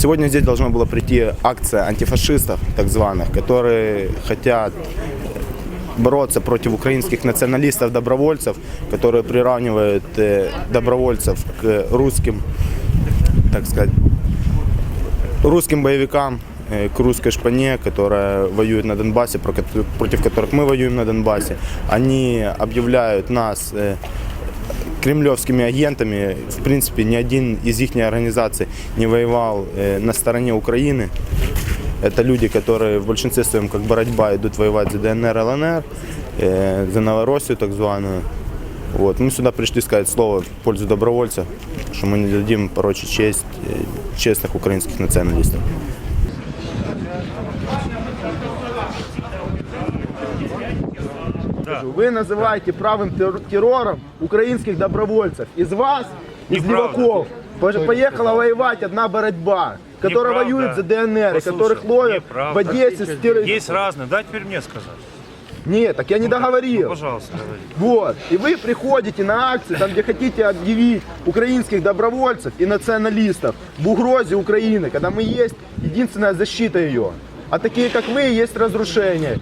Сегодня здесь должна была прийти акция антифашистов, так званых, которые хотят бороться против украинских националистов-добровольцев, которые приравнивают э, добровольцев к русским, так сказать, русским боевикам, э, к русской шпане, которая воюет на Донбассе, про кото- против которых мы воюем на Донбассе. Они объявляют нас э, кремлевскими агентами. В принципе, ни один из их организаций не воевал э, на стороне Украины. Это люди, которые в большинстве своем как борьба идут воевать за ДНР, ЛНР, э, за Новороссию так званую. Вот. Мы сюда пришли сказать слово в пользу добровольцев, что мы не дадим порочить честь э, честных украинских националистов. Вы называете правым тер- террором украинских добровольцев. Из вас, из Неправда. леваков, по- поехала воевать одна борьба, которая Неправда. воюет за ДНР, и Послушай, которых ловят неправда. в Одессе. с терро- Есть разные. Дай теперь мне сказать. Нет, так я не договорил. Ну, пожалуйста, говори. Вот. И вы приходите на акции, там, где хотите объявить украинских добровольцев и националистов в угрозе Украины, когда мы есть единственная защита ее. А такие, как вы, есть разрушение.